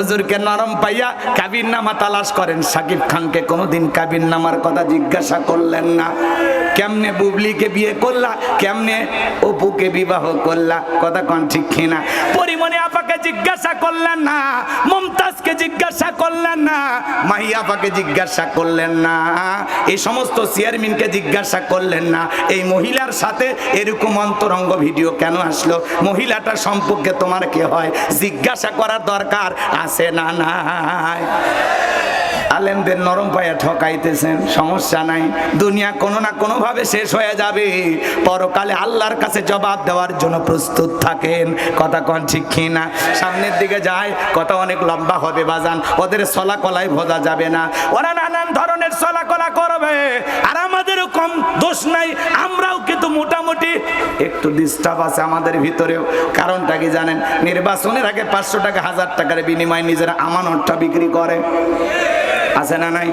হুজুরকে নরম পাইয়া কাবির নামা তালাশ করেন। সাকিব খানকে কোনোদিন কাবির নামার কথা জিজ্ঞাসা করলেন না। কেমনে বুবলিকে বিয়ে করলা? কেমনে অপুকে বিবাহ করলা? কথা কন ঠিক কিনা? পরিমণি আপাকে জিজ্ঞাসা করলেন না, মমতাজকে জিজ্ঞাসা করলেন না মাহি আপাকে জিজ্ঞাসা করলেন না, এই সমস্ত চেয়ারম্যানকে জিজ্ঞাসা করলেন না। এই মহিলার সাথে এরকম অন্তরঙ্গ ভিডিও কেন আসলো? মহিলাটার সম্পর্কে তোমার কে হয়? জিজ্ঞাসা করার দরকার আছে না নাই? আলেমদের নরম পায়ে ঠকাইতেছেন, সমস্যা নাই। দুনিয়া কোনো না কোনোভাবে শেষ হয়ে যাবে। পরকালে আল্লাহর কাছে জবাব দেওয়ার জন্য প্রস্তুত থাকেন। কথা কন ঠিক না সামনের দিকে যায়, কথা অনেক লম্বা হবে বাজান। ওদের সলা কলাই ভোজা যাবে না। ওরা নানান ধরনের সলা কলা করবে। আর আমাদেরও কম দোষ নাই, আমরাও কিন্তু মোটামুটি একটু ডিস্টার্ব আছে আমাদের ভিতরেও। কারণটা কি জানেন? নির্বাচনের আগে পাঁচশো টাকা, হাজার টাকার বিনিময়ে নিজেরা আমানতটা বিক্রি করে। আছে না নাই?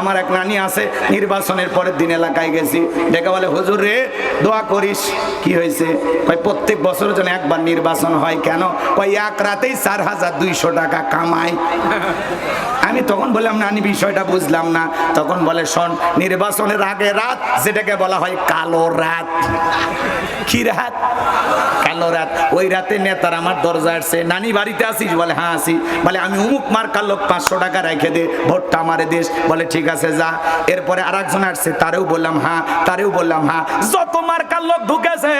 আমার এক নানি আছে, নির্বাচনের পরের দিন এলাকায় গেছি। দেখে বলে, হুজুর রে, দোয়া করিস। কি হয়েছে? কয়, প্রত্যেক বছর যেন একবার নির্বাচন হয় কেন? কয়, এক রাতেই চার হাজার দুইশো টাকা কামাই। আমি তখন বললাম নানি বিষয়টা বুঝলাম না। তখন বলে, শোন, নির্বাচনের আগে রাত, যেটাকে বলা হয় কালো রাত। কি রাত? কালো রাত। ওই রাতে নেতার আমার দরজা আসছে, নানি, বাড়িতে আসিস? বলে হ্যাঁ আসি। বলে, আমি উমুক মার্কার লোক, পাঁচশো টাকা রেখে দে, ভোটটা আমারে দেশ বলে, ঠিক আছে, যা। এরপরে আর একজন আসছে, তারেও বললাম হ্যাঁ। তারেও বললাম হ্যাঁ। যত মার্কার লোক ঢুকেছে,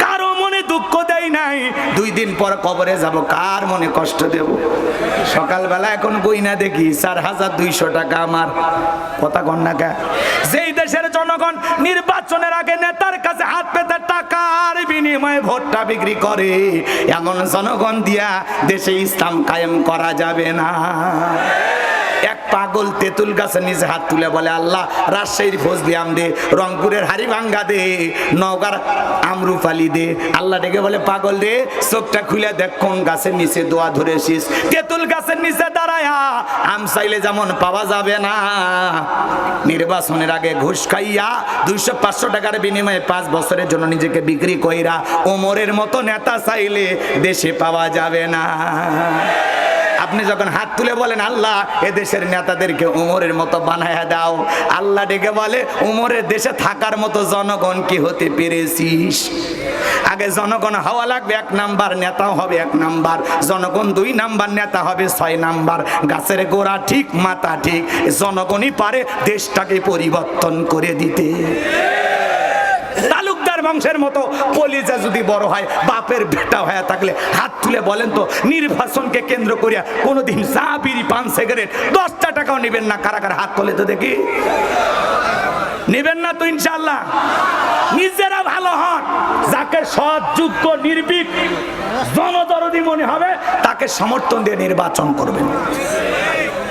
কারও মনে দুঃখ দেয় নাই। দুই দিন পর কবরে যাব, কার মনে কষ্ট দেব? সকালবেলা এখন বই না দেখি চার হাজার দুইশো টাকা আমার। কথা কন না যেই দেশের জনগণ নির্বাচনের আগে নেতার কাছে হাত পেতে টাকার বিনিময়ে ভোটটা বিক্রি করে, এমন জনগণ দিয়া দেশে ইসলাম কায়েম করা যাবে না। এক পাগল তেঁতুল গাছের নিচে হাত তুলে বলে, আল্লাহ, রাজশাহীর ফজলিয়াম দে, রংপুরের হারিভাঙ্গা দে, নওগার আমরুপালি দে। আল্লাহ ডেকে বলে, পাগল দে চোখটা খুলে দেখ কোন গাছের নিচে দোয়া ধরেছিস। তেঁতুল গাছের নিচে দাঁড়ায়া, আম চাইলে যেমন পাওয়া যাবে না। নির্বাচনের আগে ঘুষ খাইয়া দুইশো পাঁচশো টাকার বিনিময়ে পাঁচ বছরের জন্য নিজেকে বিক্রি কইরা ওমরের মতো নেতা চাইলে দেশে পাওয়া যাবে না। আপনি যখন হাত তুলে বলেন, আল্লাহ এদেশের নেতাদেরকে উমরের মতো বানায়া দাও। আল্লাহ ডেকে বলে, উমরের দেশে থাকার মতো জনগণ কি হতে পেরেছিস? আগে জনগণ হওয়া লাগবে, এক নাম্বার নেতাও হবে এক নাম্বার। জনগণ দুই নাম্বার নেতা হবে ছয় নাম্বার। গাছের গোড়া ঠিক, মাথা ঠিক। জনগণই পারে দেশটাকে পরিবর্তন করে দিতে। বংশের মতো কলিজা যদি বড় হয়, বাপের বেটা হয়ে থাকলে হাত তুলে বলেন তো নির্বাচনকে কেন্দ্র করিয়া কোনোদিন চা, বিড়ি, পান, সিগারেট দশটা টাকাও নেবেন না কারা কারা হাত তোলে তো দেখি। নেবেন না তো ইনশাল্লাহ নিজেরা ভালো হন, যাকে সৎ, যোগ্য, নির্ভীক, জনদরদি মনে হবে, তাকে সমর্থন দিয়ে নির্বাচন করবেন।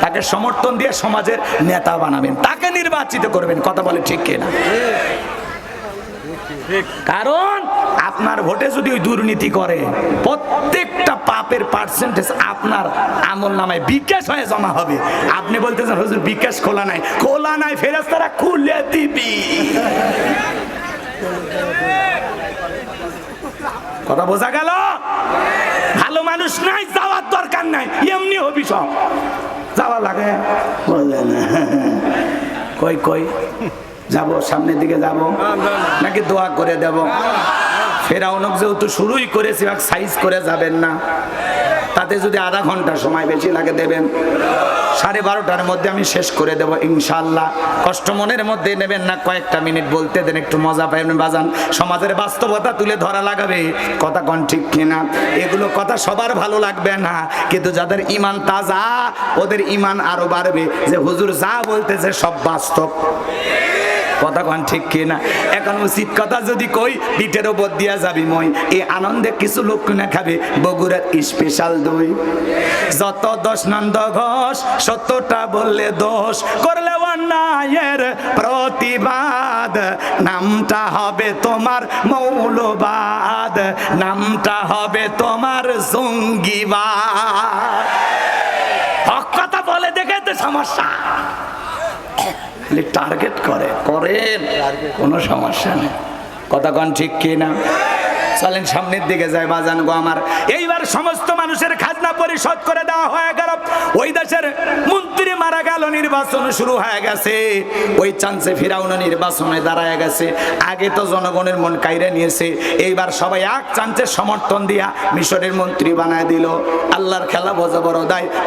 তাকে সমর্থন দিয়ে সমাজের নেতা বানাবেন, তাকে নির্বাচিত করবেন, কথা বলে ঠিক কিনা? কারণ আপনার ভোটে যদি ওই দুর্নীতি করে, প্রত্যেকটা পাপের পার্সেন্টেজ আপনার আমল নামায় বিকাশ হয়ে জমা হবে। আপনি বলতেছেন, হুজুর, বিকাশ খোলা নাই। খোলা নাই ফেরেস্তারা খুলে দিবি। কথা বোঝা গেল? ভালো মানুষ নাই, যাওয়ার দরকার নাই, এমনি হবি সব। যাওয়া লাগে? বললেন কই কই? যাব সামনের দিকে যাব নাকি দোয়া করে দেব? ফেরাউনক যেহেতু শুরুই করেছি সাইজ করে যাবেন না। তাতে যদি আধা ঘণ্টা সময় বেশি লাগে দেবেন। সাড়ে বারোটার মধ্যে আমি শেষ করে দেবো ইনশাল্লাহ কষ্ট মনের মধ্যে নেবেন না কয়েকটা মিনিট বলতে দেন একটু মজা পাবেন বাজান। সমাজের বাস্তবতা তুলে ধরা লাগাবে। কথা কন ঠিক কিনা? এগুলো কথা সবার ভালো লাগবে না। কিন্তু যাদের ইমান তাজা ওদের ইমান আরও বাড়বে। যে হুজুর যা বলতেছে সব বাস্তব। কথা ঠিক কিনা? এখন উচিত কথা যদি কই, পিঠের ওপর দিয়া যাবি মই। এই আনন্দে কিছু লোক কিনা খাবে, বগুড়ার স্পেশাল দই। যত দশ নন্দ ঘোষ, সত্যটা বললে দোষ। করলে অন্যায়ের প্রতিবাদ। নামটা হবে তোমার মৌলবাদ। নামটা হবে তোমার জঙ্গিবাদ। হক কথা বলে দেখে তো সমস্যা। টার্গেট করে। করেন, কোনো সমস্যা নেই। কতক্ষণ ঠিক কি না? চলেন সামনের দিকে যায় বাজান গো আমার। এইবার সমস্ত মানুষের খাজনা পরিশোধ করে দেওয়া হয় ওই দেশের মন্ত্রী মারা গেল, নির্বাচন শুরু হয়ে গেছে। ওই চান্সে ফিরাউন নির্বাচনে দাঁড়ায় গেছে। আগে তো জনগণের মন কাইরে নিয়েছে। এইবার সবাই এক চান্সে সমর্থন দিয়া মিশরের মন্ত্রী বানায় দিল। আল্লাহর খেলা বোঝা বড়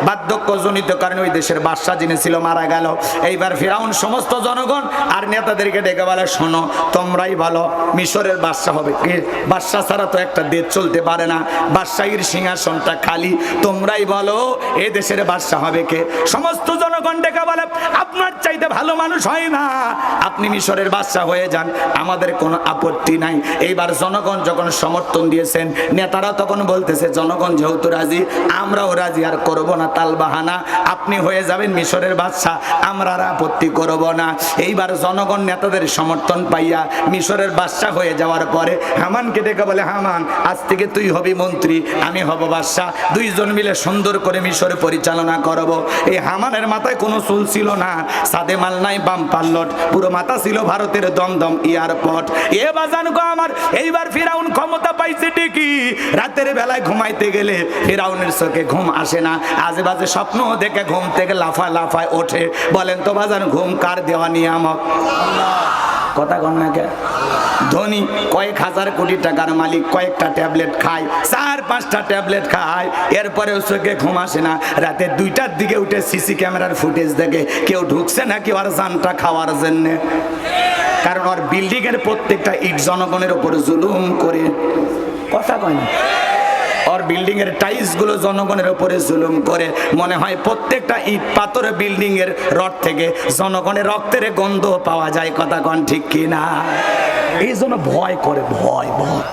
বার্ধক্যজনিত কারণে ওই দেশের বাদশা যিনি ছিল, মারা গেল। এইবার ফিরাউন সমস্ত জনগণ আর নেতাদেরকে ডেকে বলে, শোনো, তোমরাই ভালো। মিশরের বাদশা হবে কি? বাদশা ছাড়া তো একটা দেশ চলতে পারে না। বাদশাহীর সিংহাসনটা খালি। তোমরাই বলো, এ দেশের বাদশা হবে কে? সমস্ত জনগণ ডেকে বলে, আপনার চাইতে ভালো মানুষ হয় না। আপনি মিশরের বাদশা হয়ে যান, আমাদের কোনো আপত্তি নাই। এইবার জনগণ যখন সমর্থন দিয়েছেন, নেতারা তখন বলতেছে, জনগণ যেহেতু রাজি, আমরাও রাজি, আর করব না তাল বাহানা। আপনি হয়ে যাবেন মিশরের বাদশা আমরা আর আপত্তি করব না। এইবার জনগণ নেতাদের সমর্থন পাইয়া মিশরের বাদশা হয়ে যাওয়ার পরে হামানকে ডেকে বলে, হামান, আজ থেকে তুই হবি মন্ত্রী, আমি হব বাদশা দুইজন মিলে সুন্দর করে মিশরে পরিচালনা করব। এই হামানের মাথায় কোনো চুল ছিল না। সাদে মাল নাই, বাম পাল্লট পুরো মাথা ছিল ভারতের দমদম এয়ারপোর্ট। এ বাজান গো আমার, এইবার ফেরাউন ক্ষমতা পাইছে ঠিকই। রাতের বেলায় ঘুমাইতে গেলে ফিরাউনের চোখে ঘুম আসে না। আজে বাজে স্বপ্ন দেখে ঘুম থেকে লাফায় লাফায় ওঠে। বলেন তো বাজান, ঘুম কার দেওয়া নিয়ামক কথা কন না ধনী কয়েক হাজার কোটি টাকার মালিক কয়েকটা ট্যাবলেট খায়, চার, পাঁচটা ট্যাবলেট খায়। এরপরে চোখে ঘুম আসে না। রাতে দুইটার দিকে উঠে সিসি ক্যামেরার ফুটেজ দেখে কেউ ঢুকছে নাকি ওর জানটা খাওয়ার জন্যে? কারণ ওর বিল্ডিং এর প্রত্যেকটা ইট জনগণের উপর জুলুম করে। কথা কয় না? ওর বিল্ডিং এর টাইলসগুলো জনগণের উপরে জুলুম করে। মনে হয় প্রত্যেকটা ইট পাথর বিল্ডিং এর রড থেকে জনগণের রক্তের গন্ধ পাওয়া যায়। কথা কন ঠিক কিনা? এই জন্য ভয় করে, ভয় ভয়।